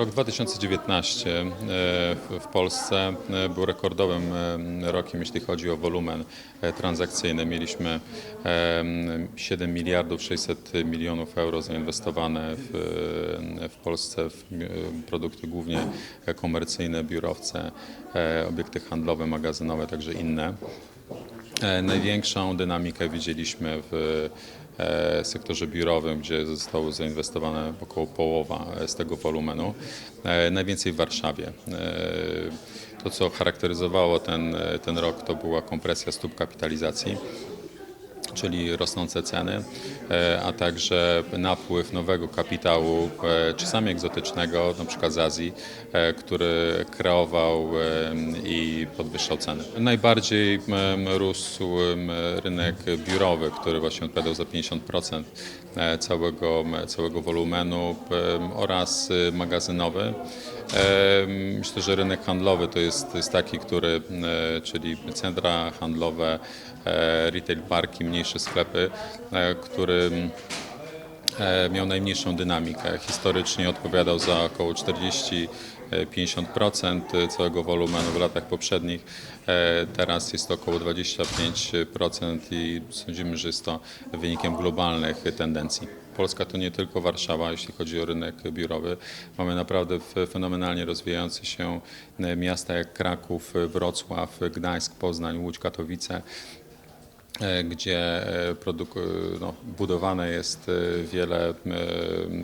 Rok 2019 e, w- Polsce e, był rekordowym e, rokiem, jeśli chodzi o wolumen transakcyjny. Mieliśmy e, 7 miliardów 600 milionów euro zainwestowane w, w Polsce w produkty głównie komercyjne, biurowce, obiekty handlowe, magazynowe, także inne. E, Największą dynamikę widzieliśmy w e, sektorze biurowym, gdzie zostało zainwestowane około połowa e, z tego wolumenu. Najwięcej w Warszawie. To, co charakteryzowało ten, ten rok, to była kompresja stóp kapitalizacji czyli rosnące ceny, e, a także napływ nowego kapitału, e, czasami egzotycznego, przykład z Azji, e, który kreował i podwyższał ceny. Najbardziej rósł rynek biurowy, który właśnie odpowiadał za 50% e, całego, całego wolumenu oraz e, magazynowy. Myślę, że rynek handlowy to jest, to jest taki, który, czyli centra handlowe, retail parki, mniejsze sklepy, e, który e, miał najmniejszą dynamikę. Historycznie odpowiadał za około 40-50% całego wolumenu w latach poprzednich. E, Teraz jest to około 25% i sądzimy, że jest to wynikiem globalnych tendencji. Polska to nie tylko Warszawa, jeśli chodzi o rynek biurowy. Mamy naprawdę fenomenalnie rozwijające się miasta jak Kraków, Wrocław, Gdańsk, Poznań, Łódź, Katowice gdzie e, e, no, budowane jest e, wiele e,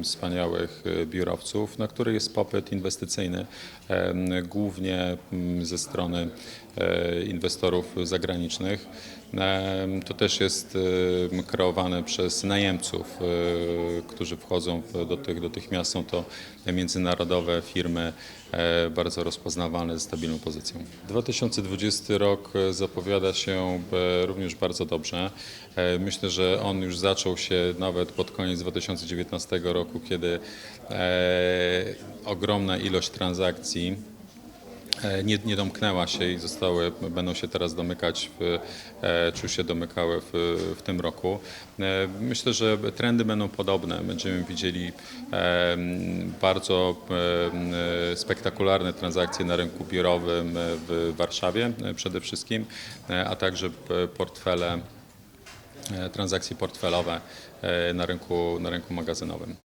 wspaniałych e, biurowców, na które jest popyt inwestycyjny, e, głównie ze strony e, inwestorów zagranicznych. E, To też jest e, kreowane przez najemców, e, którzy wchodzą do tych, do tych miast. Są to międzynarodowe firmy, e, bardzo rozpoznawalne ze stabilną pozycją. 2020 rok e, zapowiada się e, również bardzo dobrze. E, Myślę, że on już zaczął się nawet pod koniec 2019 roku, kiedy e, ogromna ilość transakcji nie, nie domknęła się i zostały, będą się teraz domykać, w, e, czy już się domykały w, w tym roku. E, Myślę, że trendy będą podobne. Będziemy widzieli e, bardzo e, spektakularne transakcje na rynku biurowym e, w Warszawie e, przede wszystkim, e, a także e, portfele, e, transakcje portfelowe e, na rynku, na rynku magazynowym.